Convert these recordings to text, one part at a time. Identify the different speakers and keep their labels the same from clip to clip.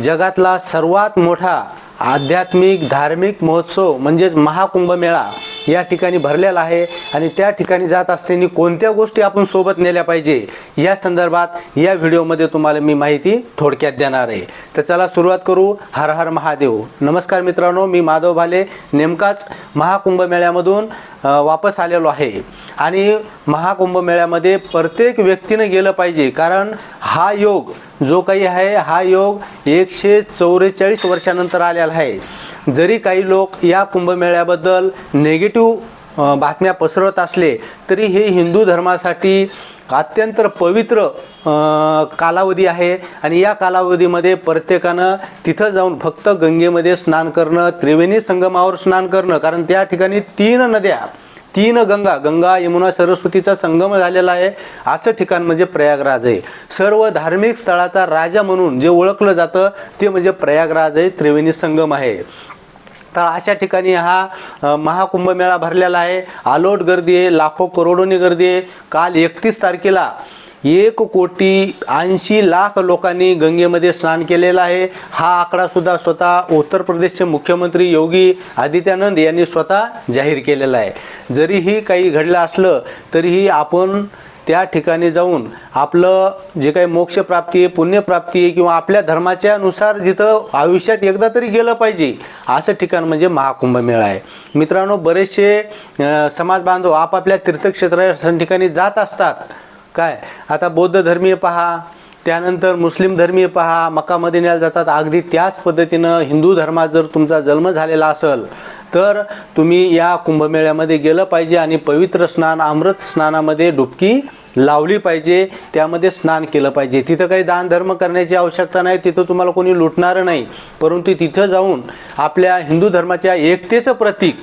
Speaker 1: जगातला सर्वात मोठा आध्यात्मिक धार्मिक महोत्सव म्हणजेच महाकुंभमेळा. या ठिकाणी भरलेला आहे आणि त्या ठिकाणी जात असताना कोणत्या गोष्टी आपण सोबत नेल्या पाहिजे या संदर्भात या व्हिडिओमध्ये तुम्हाला मी माहिती थोडक्यात देणार आहे. तर चला सुरुवात करू. हर हर महादेव. नमस्कार मित्रांनो मी माधव भाले. नेमकाच महाकुंभमेळ्यामधून वापस आलेलो आहे. आणि महाकुंभमेळ्यामध्ये प्रत्येक व्यक्तीनं गेलं पाहिजे कारण हा योग जो काही आहे हा योग एकशे चौवेचाळीस वर्षानंतर आलेला आहे. जरी काही लोक या कुंभमेळ्याबद्दल नेगेटिव्ह बातम्या पसरवत असले तरी हे हिंदू धर्मासाठी अत्यंत पवित्र कालावधी आहे. आणि या कालावधीमध्ये प्रत्येकानं तिथं जाऊन फक्त गंगेमध्ये स्नान करणं त्रिवेणी संगमावर स्नान करणं कारण त्या ठिकाणी तीन नद्या तीन गंगा गंगा यमुना सरस्वतीचा संगम झालेला आहे. असं ठिकाण म्हणजे प्रयागराज आहे. सर्व धार्मिक स्थळाचा राजा म्हणून जे ओळखलं जातं ते म्हणजे प्रयागराज आहे त्रिवेणी संगम आहे. तर अशा ठिकाणी हा महाकुंभमेळा भरलेला आहे. आलोट गर्दी आहे लाखो करोडोनी गर्दी आहे. काल एकतीस तारखेला एक कोटी ऐंशी लाख लोकांनी गंगेमध्ये स्नान केलेलं आहे. हा आकडासुद्धा स्वतः उत्तर प्रदेशचे मुख्यमंत्री योगी आदित्यानंद यांनी स्वतः जाहीर केलेला आहे. जरीही काही घडलं असलं तरीही आपण त्या ठिकाणी जाऊन आपलं जे काही मोक्षप्राप्ती आहे पुण्यप्राप्ती आहे किंवा आपल्या धर्माच्या नुसार जिथं आयुष्यात एकदा तरी गेलं पाहिजे असं ठिकाण म्हणजे महाकुंभमेळा आहे. मित्रांनो बरेचसे समाजबांधव समाज बांधव आपापल्या तीर्थक्षेत्रा ठिकाणी जात असतात. काय? आता बौद्ध धर्मीय पहा त्यानंतर मुस्लिम धर्मीय पहा मक्का मदिन्याला जातात. अगदी त्याच पद्धतीनं हिंदू धर्मात जर तुमचा जन्म झालेला असेल तर तुम्ही या कुंभमेळ्यामध्ये गेलं पाहिजे आणि पवित्र स्नान अमृत स्नानामध्ये डुबकी लावली पाहिजे. त्यामध्ये स्नान केलं पाहिजे. तिथं काही दान धर्म करण्याची आवश्यकता नाही. तिथं तुम्हाला कोणी लुटणारं नाही. परंतु तिथं जाऊन आपल्या हिंदू धर्माच्या एकतेचं प्रतीक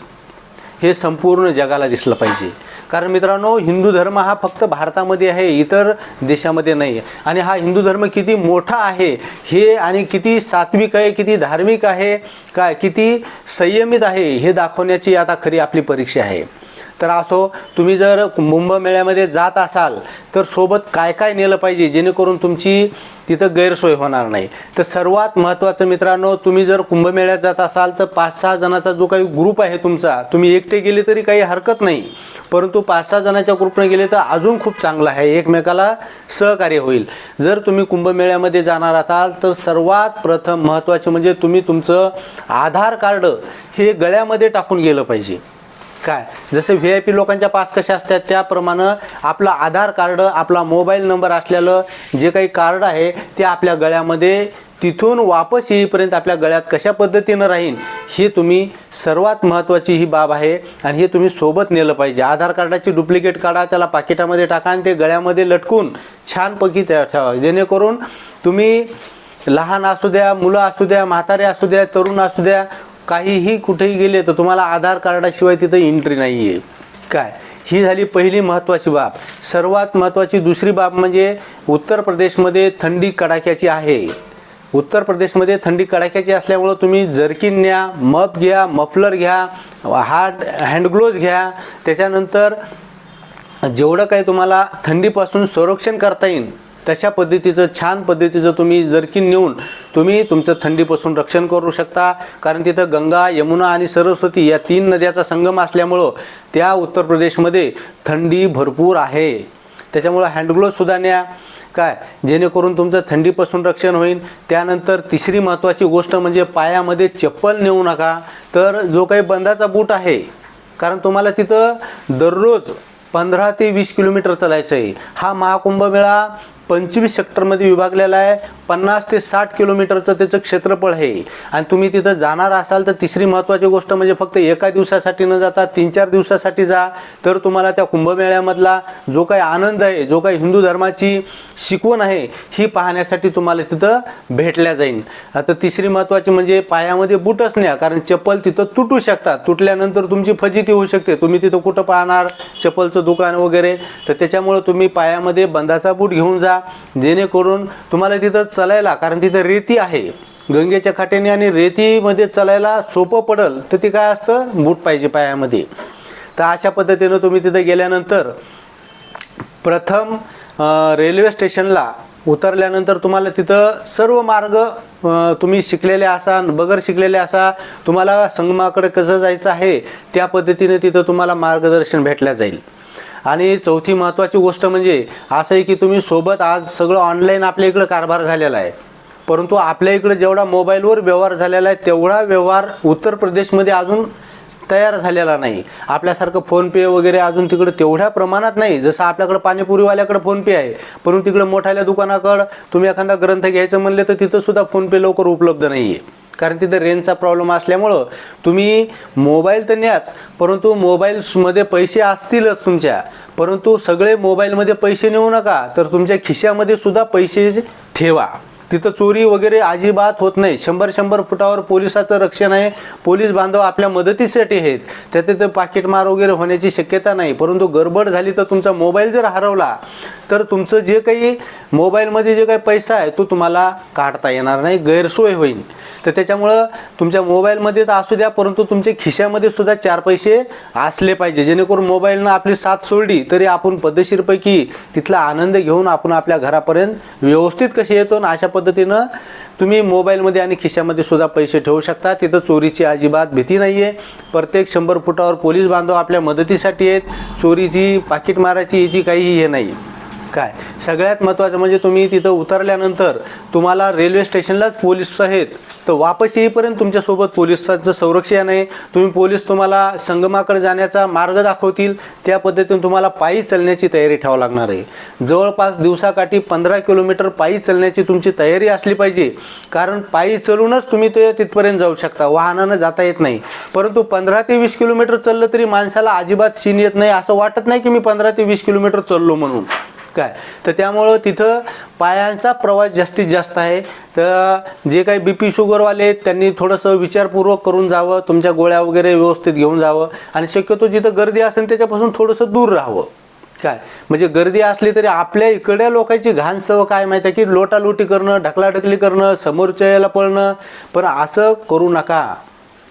Speaker 1: हे संपूर्ण जगाला दिसलं पाहिजे. कारण मित्रांनो हिंदू धर्म हा फक्त भारतामध्ये आहे इतर देशामध्ये नाही. आणि हा हिंदू धर्म किती मोठा आहे हे आणि किती सात्विक आहे किती धार्मिक आहे काय किती संयमित आहे हे दाखवण्याची आता खरी आपली परीक्षा आहे. तर असो तुम्ही जर कुंभमेळ्यामध्ये जात असाल तर सोबत काय काय नेलं पाहिजे जेणेकरून तुमची तिथं गैरसोय होणार नाही. तर सर्वात महत्त्वाचं मित्रांनो तुम्ही जर कुंभमेळ्यात जात असाल तर पाच सहा जणाचा जो काही ग्रुप आहे तुमचा तुम्ही एकटे गेले तरी काही हरकत नाही. परंतु पाच सहा जणाच्या ग्रुपने गेले तर अजून खूप चांगलं आहे एकमेकाला सहकार्य होईल. जर तुम्ही कुंभमेळ्यामध्ये जाणार असाल तर सर्वात प्रथम महत्त्वाचे म्हणजे तुम्ही तुमचं आधार कार्ड हे गळ्यामध्ये टाकून गेलं पाहिजे. काय? जसे व्ही आय पी लोकांच्या पास कशा असतात त्याप्रमाणे आपलं आधार कार्ड आपला मोबाईल नंबर असलेलं जे काही कार्ड आहे ते आपल्या गळ्यामध्ये तिथून वापस येईपर्यंत आपल्या गळ्यात कशा पद्धतीनं राहीन हे तुम्ही सर्वात महत्त्वाची ही बाब आहे आणि हे तुम्ही सोबत नेलं पाहिजे. आधार कार्डाची डुप्लिकेट काढा त्याला पाकिटामध्ये टाका आणि ते गळ्यामध्ये लटकून छानपैकी त्या ठेवा जेणेकरून तुम्ही लहान असू द्या मुलं असू द्या म्हातारे असू द्या तरुण असू द्या काहीही कुठेही गेले तर तुम्हाला आधार कार्डाशिवाय तिथं एंट्री नाही आहे काय? ही झाली पहिली महत्त्वाची बाब. सर्वात महत्त्वाची दुसरी बाब म्हणजे उत्तर प्रदेशमध्ये थंडी कडाक्याची आहे. उत्तर प्रदेशमध्ये थंडी कडाक्याची असल्यामुळं तुम्ही जर्किन न्या मफ घ्या मफलर घ्या हार्ड हँडग्लोज घ्या. त्याच्यानंतर जेवढं काही तुम्हाला थंडीपासून संरक्षण करता येईल तशा पद्धतीचं छान पद्धतीचं तुम्ही जर्किन नेऊन तुम्ही तुमचं थंडीपासून रक्षण करू शकता. कारण तिथं गंगा यमुना आणि सरस्वती या तीन नद्याचा संगम असल्यामुळं त्या उत्तर प्रदेशमध्ये थंडी भरपूर आहे. त्याच्यामुळं हँडग्लोव्हसुद्धा न्या. काय? जेणेकरून तुमचं थंडीपासून रक्षण होईल. त्यानंतर तिसरी महत्त्वाची गोष्ट म्हणजे पायामध्ये चप्पल नेऊ नका. तर जो काही बंदाचा बूट आहे कारण तुम्हाला तिथं दररोज पंधरा ते वीस किलोमीटर चालायचं आहे हा महाकुंभमेळा पंचवीस सेक्टरमध्ये विभागलेला आहे. पन्नास ते साठ किलोमीटरचं त्याचं क्षेत्रफळ आहे. आणि तुम्ही तिथं जाणार असाल तर तिसरी महत्त्वाची गोष्ट म्हणजे फक्त एका दिवसासाठी न जाता तीन चार दिवसासाठी जा. तर तुम्हाला त्या कुंभमेळ्यामधला जो काही आनंद आहे जो काही हिंदू धर्माची शिकवण आहे ही पाहण्यासाठी तुम्हाला तिथं भेटल्या जाईल आता तिसरी महत्त्वाची म्हणजे पायामध्ये बूटच न्या कारण चप्पल तिथं तुटू शकतात. तुटल्यानंतर तुमची फजिती होऊ शकते. तुम्ही तिथं कुठं पाहणार? चप्पलचं दुकान वगैरे. तर त्याच्यामुळं तुम्ही पायामध्ये बंदाचा बूट घेऊन जा. जेणेकरून तुम्हाला तिथं चलायला कारण तिथं रेती आहे. गंगेच्या काठ्याने आणि रेतीमध्ये चलायला सोपं पडल तर ते काय असतं? बूट पाहिजे पायामध्ये. तर अशा पद्धतीनं तुम्ही तिथं गेल्यानंतर प्रथम रेल्वे स्टेशनला उतरल्यानंतर तुम्हाला तिथं सर्व मार्ग तुम्ही शिकलेले असाल बगर शिकलेले असा तुम्हाला संगमाकडे कसं जायचं आहे त्या पद्धतीने तिथं तुम्हाला मार्गदर्शन भेटल्या जाईल. आणि चौथी महत्त्वाची गोष्ट म्हणजे असं आहे की तुम्ही सोबत आज सगळं ऑनलाईन आपल्या इकडं कारभार झालेला आहे. परंतु आपल्या इकडं जेवढा मोबाईलवर व्यवहार झालेला आहे तेवढा व्यवहार उत्तर प्रदेशमध्ये अजून तयार झालेला नाही. आपल्यासारखं फोनपे वगैरे अजून तिकडं तेवढ्या प्रमाणात नाही. जसं आपल्याकडं पाणीपुरीवाल्याकडं फोनपे आहे परंतु तिकडं मोठ्याल्या दुकानाकडं तुम्ही एखादा ग्रंथ घ्यायचं म्हणलं तर तिथंसुद्धा फोनपे लवकर उपलब्ध नाही आहे कारण तिथं रेंजचा प्रॉब्लेम असल्यामुळं तुम्ही मोबाईल तर न्याच परंतु मोबाईल्समध्ये पैसे असतीलच तुमच्या. परंतु सगळे मोबाईलमध्ये पैसे नेऊ नका तर तुमच्या खिशामध्ये सुद्धा पैसे ठेवा. तिथं चोरी वगैरे अजिबात होत नाही. शंभर शंभर फुटावर पोलिसाचं रक्षण आहे. पोलीस बांधव आपल्या मदतीसाठी आहेत. त्या तिथं पाकिटमार वगैरे होण्याची शक्यता नाही. परंतु गडबड झाली तर तुमचा मोबाईल जर हरवला तर तुमचं जे काही मोबाईलमध्ये जे काही पैसा आहे तो तुम्हाला काढता येणार नाही. गैरसोय होईल. तर त्याच्यामुळं तुमच्या मोबाईलमध्ये तर असू द्या परंतु तुमच्या खिशामध्ये सुद्धा चार पैसे असले पाहिजे. जेणेकरून मोबाईलनं आपली साथ सोडली तरी आपण पद्धतशीरपैकी तिथला आनंद घेऊन आपण आपल्या घरापर्यंत व्यवस्थित कसे येतो आणि अशा पद्धतीनं तुम्ही मोबाईलमध्ये आणि खिशामध्ये सुद्धा पैसे ठेवू शकता. तिथं चोरीची अजिबात भीती नाही आहे प्रत्येक शंभर फुटावर पोलीस बांधव आपल्या मदतीसाठी आहेत. चोरीची पाकिट मारायची याची काही हे नाही काय? सगळ्यात महत्त्वाचं म्हणजे तुम्ही तिथं उतरल्यानंतर तुम्हाला रेल्वे स्टेशनलाच पोलीस आहेत. तर वापस येईपर्यंत तुमच्यासोबत पोलिसांचं संरक्षण आहे. तुम्ही पोलीस तुम्हाला संगमाकडे जाण्याचा मार्ग दाखवतील. त्या पद्धतीने तुम्हाला पायी चालण्याची तयारी ठेवावं लागणार आहे. जवळपास दिवसाकाठी पंधरा किलोमीटर पायी चालण्याची तुमची तयारी असली पाहिजे. कारण पायी चलूनच तुम्ही ते तिथपर्यंत जाऊ शकता. वाहनानं जाता येत नाही. परंतु पंधरा ते वीस किलोमीटर चाललं तरी माणसाला अजिबात सीन येत नाही. असं वाटत नाही की मी पंधरा ते वीस किलोमीटर चाललो म्हणून. काय तर त्यामुळं तिथं पायांचा प्रवास जास्तीत जास्त आहे. तर जे काही बी पी शुगरवाले आहेत त्यांनी थोडंसं विचारपूर्वक करून जावं तुमच्या गोळ्या वगैरे व्यवस्थित घेऊन जावं. आणि शक्यतो जिथं गर्दी असेल त्याच्यापासून थोडंसं दूर राहावं. काय? म्हणजे गर्दी असली तरी आपल्या इकडल्या लोकांची घाण सव काय माहिती आहे की लोटालोटी करणं ढकलाढकली करणं समोरच्या याला पळणं. पण असं करू नका.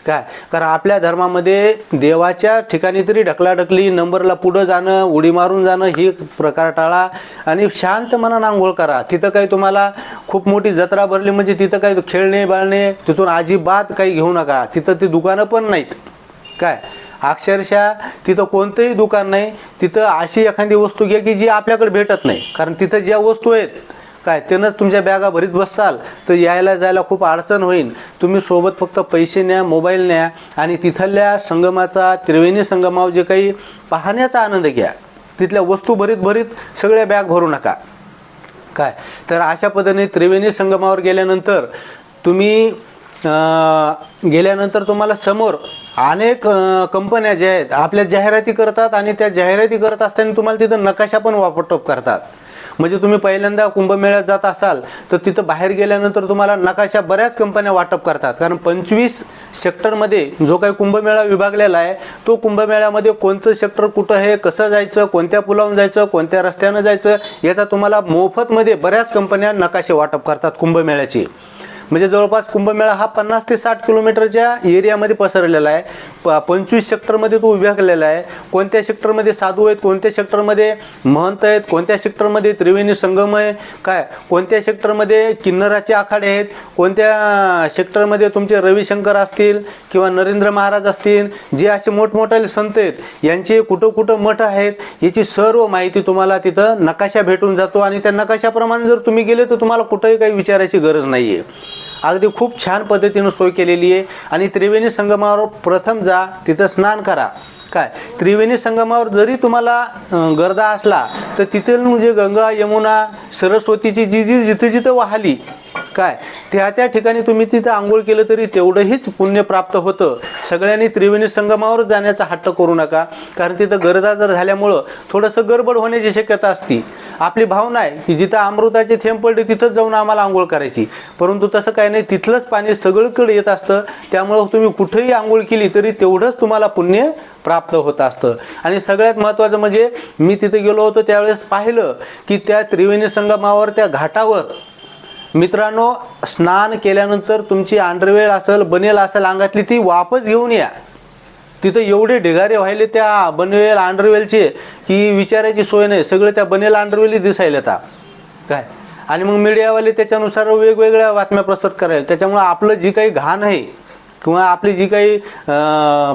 Speaker 1: काय? कारण आपल्या धर्मामध्ये देवाच्या ठिकाणी तरी ढकलाढकली नंबरला पुढं जाणं उडी मारून जाणं ही प्रकार टाळा आणि शांत मनानं आंघोळ करा. तिथं काही तुम्हाला खूप मोठी जत्रा भरली म्हणजे तिथं काही खेळणे बाळणे तिथून अजिबात काही घेऊ नका. तिथं ती दुकानं पण नाहीत. काय? अक्षरशः तिथं कोणतंही दुकान नाही. तिथं अशी एखादी वस्तू घ्या की जी आपल्याकडे भेटत नाही. कारण तिथं ज्या वस्तू आहेत काय? त्यानंच तुमच्या बॅगा भरीत बसताल तर यायला जायला खूप अडचण होईल. तुम्ही सोबत फक्त पैसे न्या मोबाईल न्या आणि तिथल्या संगमाचा त्रिवेणी संगमावर जे काही पाहण्याचा आनंद घ्या. तिथल्या वस्तू भरीत भरीत सगळ्या बॅग भरू नका. काय? तर अशा पद्धतीने त्रिवेणी संगमावर गेल्यानंतर तुम्ही गेल्यानंतर तुम्हाला समोर अनेक कंपन्या ज्या आहेत आपल्या जाहिराती करतात आणि त्या जाहिराती करत असताना तुम्हाला तिथं नकाशा पण वापरटोप करतात. म्हणजे तुम्ही पहिल्यांदा कुंभमेळ्यात जात असाल तर तिथं बाहेर गेल्यानंतर तुम्हाला नकाशा बऱ्याच कंपन्या वाटप करतात. कारण पंचवीस सेक्टरमध्ये जो काही कुंभमेळा विभागलेला आहे तो कुंभमेळ्यामध्ये कोणतं सेक्टर कुठं आहे कसं जायचं कोणत्या पुलावून जायचं कोणत्या रस्त्यानं जायचं याचा तुम्हाला मोफतमध्ये बऱ्याच कंपन्या नकाशे वाटप करतात कुंभमेळ्याचे. म्हणजे जवळपास कुंभमेळा हा पन्नास ते साठ किलोमीटरच्या एरियामध्ये पसरलेला आहे. प पंचवीस सेक्टरमध्ये तो विभागलेला आहे. कोणत्या सेक्टरमध्ये साधू आहेत कोणत्या सेक्टरमध्ये महंत आहेत कोणत्या सेक्टरमध्ये त्रिवेणी संगम आहे काय? कोणत्या सेक्टरमध्ये किन्नराचे आखाडे आहेत कोणत्या सेक्टरमध्ये तुमचे रविशंकर असतील किंवा नरेंद्र महाराज असतील जे असे मोठमोठाले संत आहेत यांचे कुठं कुठं मठ आहेत याची सर्व माहिती तुम्हाला तिथं नकाशा भेटून जातो आणि त्या नकाशाप्रमाणे जर तुम्ही गेले तर तुम्हाला कुठंही काही विचारायची गरज नाही आहे अगदी खूप छान पद्धतीनं सोय केलेली आहे. आणि त्रिवेणी संगमावर प्रथम जा तिथं स्नान करा. काय? त्रिवेणी संगमावर जरी तुम्हाला गर्दा असला तर तिथून म्हणजे गंगा यमुना सरस्वतीची जी जी जिथं जिथं वाहली काय? त्या त्या ठिकाणी तुम्ही तिथं आंघोळ केलं तरी तेवढंहीच पुण्य प्राप्त होतं. सगळ्यांनी त्रिवेणी संगमावर जाण्याचा हट्ट करू नका. कारण तिथं गर्दा जर झाल्यामुळं थोडंसं गडबड होण्याची शक्यता असती. आपली भावना आहे की जिथं अमृताचे थेंब पडले तिथंच जाऊन आम्हाला आंघोळ करायची. परंतु तसं काही नाही तिथलंच पाणी सगळीकडे येत असतं. त्यामुळं तुम्ही कुठेही आंघोळ केली तरी तेवढंच तुम्हाला पुण्य प्राप्त होत असतं. आणि सगळ्यात महत्त्वाचं म्हणजे मी तिथे गेलो होतो त्यावेळेस पाहिलं की त्या त्रिवेणी संगमावर त्या घाटावर मित्रांनो स्नान केल्यानंतर तुमची अंडरवेअर असेल बनेल असेल अंगातली ती वापस घेऊन या. तिथं एवढे ढिगारे व्हायले त्या बनेल अंडरवेलचे की विचारायची सोय नाही. सगळे त्या बनेल अंडरवेली दिसायला आता काय? आणि मग मीडियावाले त्याच्यानुसार वेगवेगळ्या बातम्या प्रसारित करायला. त्याच्यामुळं आपलं जी काही घाण आहे किंवा आपली जी काही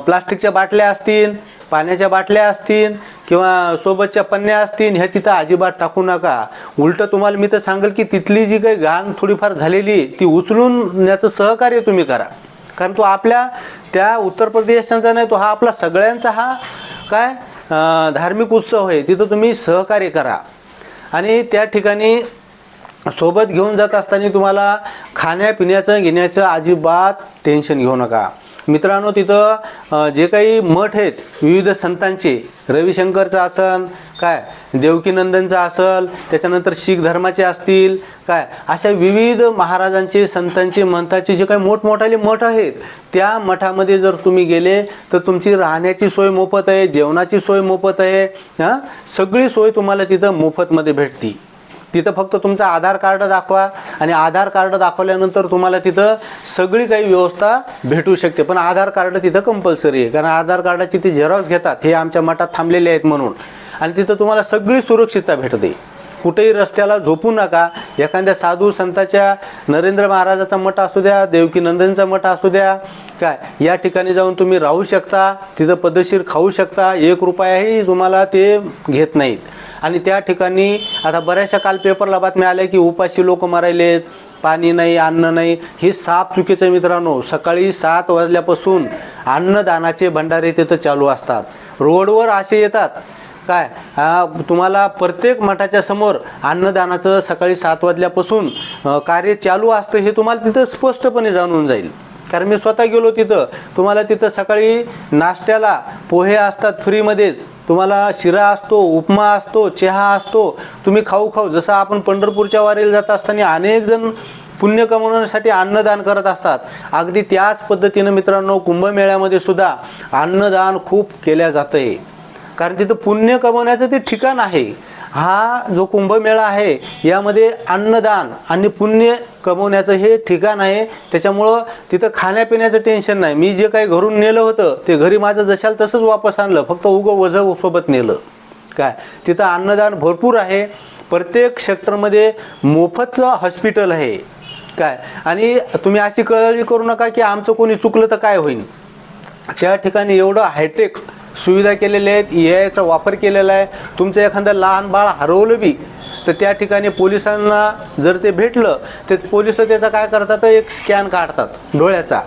Speaker 1: प्लास्टिकच्या बाटल्या असतील पाण्याच्या बाटल्या असतील किंवा सोबतच्या पन्न्या असतील ह्या तिथं अजिबात टाकू नका. उलटं तुम्हाला मी तर सांगेल की तिथली जी काही घाण थोडीफार झालेली ती उचलून याचं सहकार्य तुम्ही करा. कारण तो आपल्या त्या उत्तर प्रदेशांचा नाही तो हा आपला सगळ्यांचा हा काय धार्मिक उत्सव आहे तिथं तुम्ही सहकार्य करा. आणि त्या ठिकाणी सोबत घेऊन जात असताना तुम्हाला खाण्यापिण्याचं घेण्याचं अजिबात टेन्शन घेऊ नका. मित्रांनो तिथं जे काही मठ आहेत विविध संतांचे रविशंकरचं असन काय देवकीनंदनचं असल त्याच्यानंतर शीख धर्माचे असतील काय अशा विविध महाराजांचे संतांचे मंताचे जे काही मोठमोठाले मठ आहेत त्या मठामध्ये जर तुम्ही गेले तर तुमची राहण्याची सोय मोफत आहे जेवणाची सोय मोफत आहे हां? सगळी सोय तुम्हाला तिथं मोफतमध्ये भेटते. तिथं फक्त तुमचं आधार कार्ड दाखवा आणि आधार कार्ड दाखवल्यानंतर तुम्हाला तिथं सगळी काही व्यवस्था भेटू शकते. पण आधार कार्ड तिथं कंपल्सरी आहे. कारण आधार कार्डाची ती झेरॉक्स घेतात. हे आमच्या मठात थांबलेले आहेत म्हणून. आणि तिथं तुम्हाला सगळी सुरक्षितता भेटते. कुठेही रस्त्याला झोपू नका. एखाद्या साधू संताच्या नरेंद्र महाराजाचा मठ असू द्या देवकीनंदनचा मठ असू द्या काय? या ठिकाणी जाऊन तुम्ही राहू शकता. तिथं पद्धतशीर खाऊ शकता. एक रुपयाही तुम्हाला ते घेत नाहीत. आणि त्या ठिकाणी आता बऱ्याचशा काल पेपरला बातम्या आल्या की उपाशी लोक मरायलेत पाणी नाही अन्न नाही. हे साप चुकीचं मित्रांनो. सकाळी सात वाजल्यापासून अन्नदानाचे भंडारे तिथं चालू असतात. रोडवर असे येतात. काय? तुम्हाला प्रत्येक मठाच्या समोर अन्नदानाचं सकाळी सात वाजल्यापासून कार्य चालू असतं हे तुम्हाला तिथं स्पष्टपणे जाणून जाईल. कारण मी स्वतः गेलो तिथं. तुम्हाला तिथं सकाळी नाश्त्याला पोहे असतात फ्रीमध्येच तुम्हाला शिरा असतो उपमा असतो चहा असतो तुम्ही खाऊ खाऊ जसं आपण पंढरपूरच्या वारीला जात असताना अनेक जण पुण्य कमवण्यासाठी अन्नदान करत असतात. अगदी त्याच पद्धतीनं मित्रांनो कुंभमेळ्यामध्ये सुद्धा अन्नदान खूप केल्या जातं आहे कारण तिथं पुण्य कमवण्याचं ते ठिकाण आहे. हा जो कुंभमेळा आहे यामध्ये अन्नदान आणि पुण्य कमवण्याचं हे ठिकाण आहे. त्याच्यामुळं तिथं खाण्यापिण्याचं टेन्शन नाही. मी जे काही घरून नेलं होतं ते घरी माझं जशाल तसंच वापस आणलं. फक्त उगं वजं सोबत नेलं. काय? तिथं अन्नदान भरपूर आहे. प्रत्येक सेक्टरमध्ये मोफतचं हॉस्पिटल आहे. काय? आणि तुम्ही अशी कळली करू नका की आमचं कोणी चुकलं तर काय होईल त्या ठिकाणी एवढं हायटेक सुविधा केलेल्या आहेत ए आयचा वापर केलेला आहे. तुमचं एखादं लहान बाळ हरवलं बी तर त्या ठिकाणी पोलिसांना जर ते भेटलं तर पोलीस त्याचा काय करतात एक स्कॅन काढतात डोळ्याचा.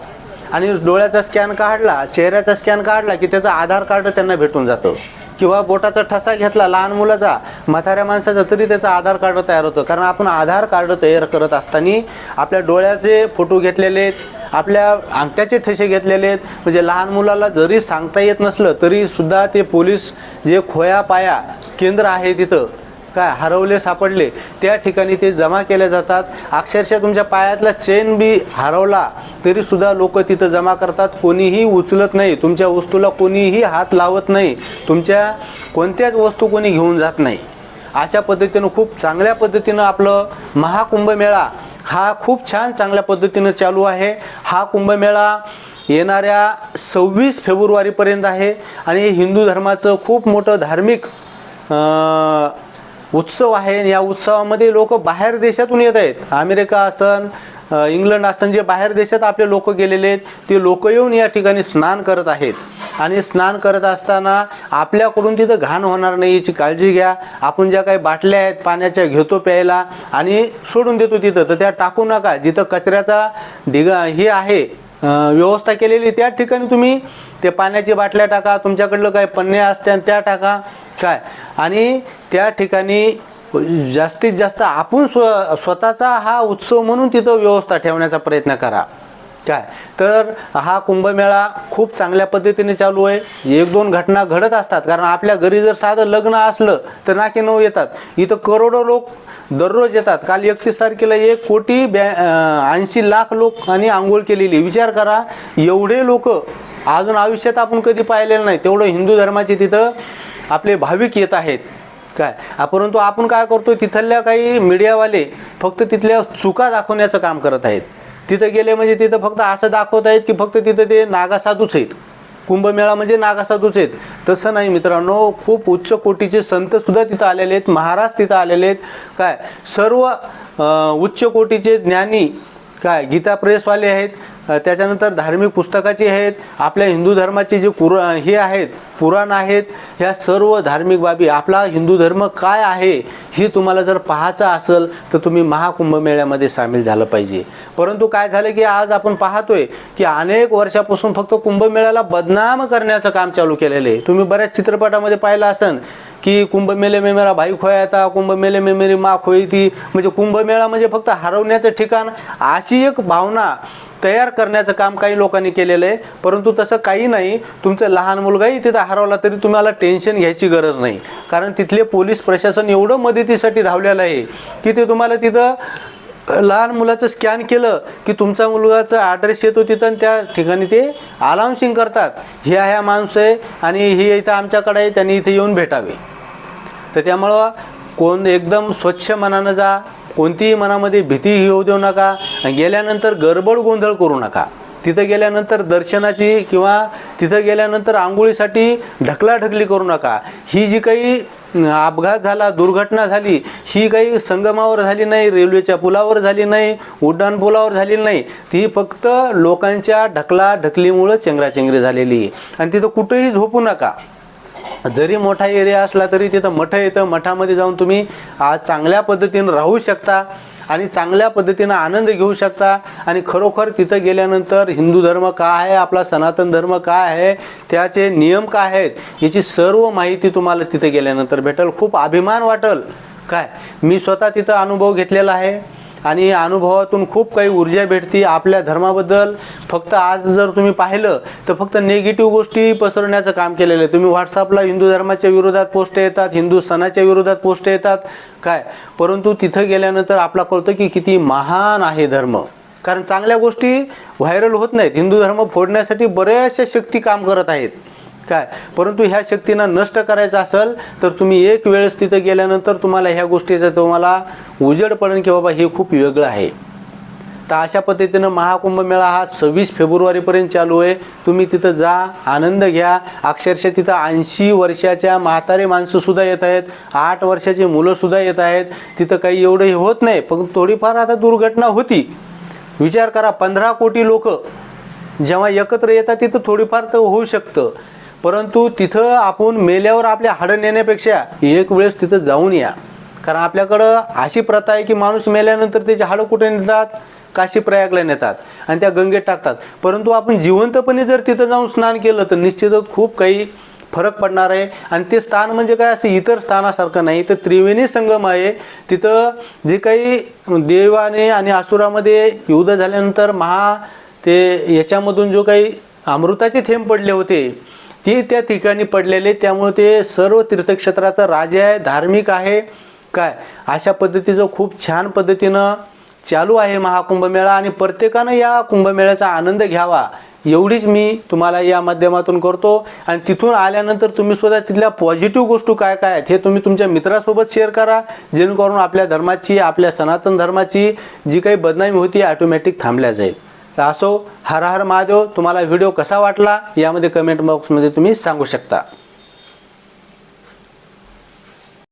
Speaker 1: आणि डोळ्याचा स्कॅन काढला चेहऱ्याचा स्कॅन काढला की त्याचं आधार कार्ड त्यांना भेटून जातं. किंवा बोटाचा ठसा घेतला लहान मुलाचा म्हाताऱ्या माणसाचा तरी त्याचं आधार कार्ड तयार होतं. कारण आपण आधार कार्ड तयार करत असताना आपल्या डोळ्याचे फोटो घेतलेले आहेत आपल्या अंगठ्याचे ठसे घेतलेले आहेत. म्हणजे लहान मुलाला जरी सांगता येत नसलं तरी सुद्धा ते पोलीस जे खोया पाया केंद्र आहे तिथं काय हरवले सापडले त्या ठिकाणी ते जमा केले जातात. अक्षरशः तुमच्या पायातला चेन बी हरवला तरी सुद्धा लोक तिथं जमा करतात. कोणीही उचलत नाही. तुमच्या वस्तूला कोणीही हात लावत नाही. तुमच्या कोणत्याच वस्तू कोणी घेऊन जात नाही. अशा पद्धतीनं खूप चांगल्या पद्धतीनं आपलं महाकुंभमेळा हा खूप छान चांगल्या पद्धतीनं चालू आहे. हा कुंभमेळा येणाऱ्या सव्वीस फेब्रुवारीपर्यंत आहे आणि हे हिंदू धर्माचं खूप मोठं धार्मिक उत्सव आहे. या उत्सवामध्ये लोक बाहेर देशातून येत आहेत. अमेरिका असन इंग्लंड असन जे बाहेर देशात आपले लोक गेलेले आहेत ते लोक येऊन या ठिकाणी स्नान करत आहेत. आणि स्नान करत असताना आपल्याकडून तिथं घाण होणार नाही याची काळजी घ्या. आपण ज्या काही बाटल्या आहेत पाण्याच्या घेतो प्यायला आणि सोडून देतो तिथं. तर त्या टाकू नका. जिथं कचऱ्याचा ढिगा हे आहे व्यवस्था केलेली त्या ठिकाणी तुम्ही ते पाण्याची बाटल्या टाका. तुमच्याकडलं काही पन्ने असत्या त्या टाका. काय? आणि त्या ठिकाणी जास्तीत जास्त आपण स्व स्वतःचा हा उत्सव म्हणून तिथं व्यवस्था ठेवण्याचा प्रयत्न करा. काय? तर हा कुंभमेळा खूप चांगल्या पद्धतीने चालू आहे. एक दोन घटना घडत असतात. कारण आपल्या घरी जर साधं लग्न असलं तर नाके नऊ येतात. इथं करोडो लोक दररोज येतात. काल एकतीस तारखेला एक कोटी ब्या ऐंशी लाख लोक आणि आंघोळ केलेली. विचार करा एवढे लोक अजून आयुष्यात आपण कधी पाहिलेलं नाही. तेवढं हिंदू धर्माचे तिथं आपले भाविक येत आहेत. काय? परंतु आपण काय करतो तिथल्या काही मीडियावाले फक्त तिथल्या चुका दाखवण्याचं काम करत आहेत. तिथं गेले म्हणजे तिथं फक्त असं दाखवत आहेत की फक्त तिथं ते नागासाधूच आहेत. कुंभमेळा म्हणजे नागासाधूच आहेत. तसं नाही मित्रांनो खूप उच्च कोटीचे संतसुद्धा तिथं आलेले आहेत. महाराज तिथं आलेले आहेत. काय? सर्व उच्च कोटीचे ज्ञानी काय गीता प्रेसवाले आहेत त्याच्यानंतर धार्मिक पुस्तकाचे आहेत आपल्या हिंदू धर्माचे जे पुर हे आहेत पुराण आहेत ह्या सर्व धार्मिक बाबी आपला हिंदू धर्म काय आहे हे तुम्हाला जर पाहायचं असेल तर तुम्ही महाकुंभमेळ्यामध्ये सामील झालं पाहिजे. परंतु काय झालं की आज आपण पाहतोय की अनेक वर्षापासून फक्त कुंभमेळ्याला बदनाम करण्याचं काम चालू केलेलं आहे. तुम्ही बऱ्याच चित्रपटामध्ये पाहिलं असेल की कुंभमेले में मेरा भाई खोया था कुंभमेले में मेरी माँ खोई थी। म्हणजे कुंभमेळा म्हणजे फक्त हरवण्याचं ठिकाण अशी एक भावना तयार करण्याचं काम काही लोकांनी केलेलं आहे. परंतु तसं काही नाही. तुमचं लहान मुलगाही तिथं हरवला तरी तुम्हाला टेन्शन घ्यायची गरज नाही. कारण तिथले पोलीस प्रशासन एवढं मदतीसाठी धावलेलं आहे की ते तुम्हाला तिथं लहान मुलाचं स्कॅन केलं की तुमचा मुलगाचा ॲड्रेस येतो तिथं आणि त्या ठिकाणी ते अलाउन्सिंग करतात. हे ह्या माणसं आहे आणि हे इथं आमच्याकडे आहे त्यांनी इथे येऊन भेटावे. तर त्यामुळं कोण एकदम स्वच्छ मनानं जा कोणतीही मनामध्ये भीती येऊ देऊ नका आणि गेल्यानंतर गडबड गोंधळ करू नका. तिथं गेल्यानंतर दर्शनाची किंवा तिथं गेल्यानंतर आंघोळीसाठी ढकलाढकली करू नका. ही जी काही अपघात झाला दुर्घटना झाली ही काही संगमावर झाली नाही रेल्वेच्या पुलावर झाली नाही उड्डाण पुलावर झालेली नाही. ती फक्त लोकांच्या ढकला ढकलीमुळं चेंगराचेंगरी झालेली. आहे आणि तिथं कुठंही झोपू नका. जरी मोठा एरिया असला तरी तिथं मठ येतं मठामध्ये जाऊन तुम्ही आज चांगल्या पद्धतीनं राहू शकता. आणि चांगल्या पद्धतीनं आनंद घेऊ शकता. आणि खरोखर तिथं गेल्यानंतर हिंदू धर्म काय आहे आपला सनातन धर्म काय आहे त्याचे नियम काय आहेत याची सर्व माहिती तुम्हाला तिथं गेल्यानंतर भेटेल. खूप अभिमान वाटेल. काय? मी स्वतः तिथं अनुभव घेतलेला आहे. आणि अनुभवातून खूप काही ऊर्जा भेटते आपल्या धर्माबद्दल. फक्त आज जर तुम्ही पाहिलं तर फक्त नेगेटिव्ह गोष्टी पसरवण्याचं काम केलेलं आहे. तुम्ही व्हॉट्सअपला हिंदू धर्माच्या विरोधात पोस्ट येतात हिंदू सणाच्या विरोधात पोस्ट येतात. काय? परंतु तिथं गेल्यानंतर आपला कळतं की किती महान आहे धर्म. कारण चांगल्या गोष्टी व्हायरल होत नाहीत. हिंदू धर्म फोडण्यासाठी बऱ्याचशा शक्ती काम करत आहेत. काय? परंतु ह्या शक्तींना नष्ट करायचं असेल तर तुम्ही एक वेळेस तिथं गेल्यानंतर तुम्हाला ह्या गोष्टीचं तुम्हाला उजेड पडेल की बाबा हे खूप वेगळं आहे. तर अशा पद्धतीनं महाकुंभ मेळा हा सव्वीस फेब्रुवारीपर्यंत चालू आहे. तुम्ही तिथं जा आनंद घ्या. अक्षरशः तिथं ऐंशी वर्षाच्या म्हातारे माणसंसुद्धा येत आहेत. आठ वर्षाची मुलंसुद्धा येत आहेत. तिथं काही एवढं हे होत नाही पण थोडीफार आता दुर्घटना होती. विचार करा पंधरा कोटी लोक जेव्हा एकत्र येतात तिथं थोडीफार तर होऊ शकतं. परंतु तिथं आपण मेल्यावर आपल्या हाडं नेण्यापेक्षा एक वेळेस तिथं जाऊन या. कारण आपल्याकडं अशी प्रथा आहे की माणूस मेल्यानंतर त्याची हाडं कुठे नेतात? काशी प्रयागला नेतात आणि त्या गंगेत टाकतात. परंतु आपण जिवंतपणे जर तिथं जाऊन स्नान केलं तर निश्चितच खूप काही फरक पडणार आहे. आणि ते स्थान म्हणजे काय? असं इतर स्थानासारखं नाही. तर त्रिवेणी संगम आहे. तिथं जे काही देवाने आणि असुरामध्ये युद्ध झाल्यानंतर महा ते याच्यामधून जो काही अमृताचे थेंब पडले होते ते त्या ठिकाणी पडलेले त्यामुळे ते सर्व तीर्थक्षेत्राचा राजा आहे धार्मिक आहे. काय? अशा पद्धतीचं खूप छान पद्धतीनं चालू आहे महाकुंभमेळा आणि प्रत्येकानं या कुंभमेळ्याचा आनंद घ्यावा. एवढीच मी तुम्हाला या माध्यमातून करतो. आणि तिथून आल्यानंतर तुम्ही सुद्धा तिथल्या पॉझिटिव्ह गोष्टी काय काय आहेत हे तुम्ही तुमच्या मित्रासोबत शेअर करा. जेणेकरून आपल्या धर्माची आपल्या सनातन धर्माची जी काही बदनामी होती ऑटोमॅटिक थांबल्या जाईल. तर असो हर हर महादेव तुम्हाला व्हिडिओ कसा वाटला यामध्ये कमेंट बॉक्समध्ये तुम्ही सांगू शकता.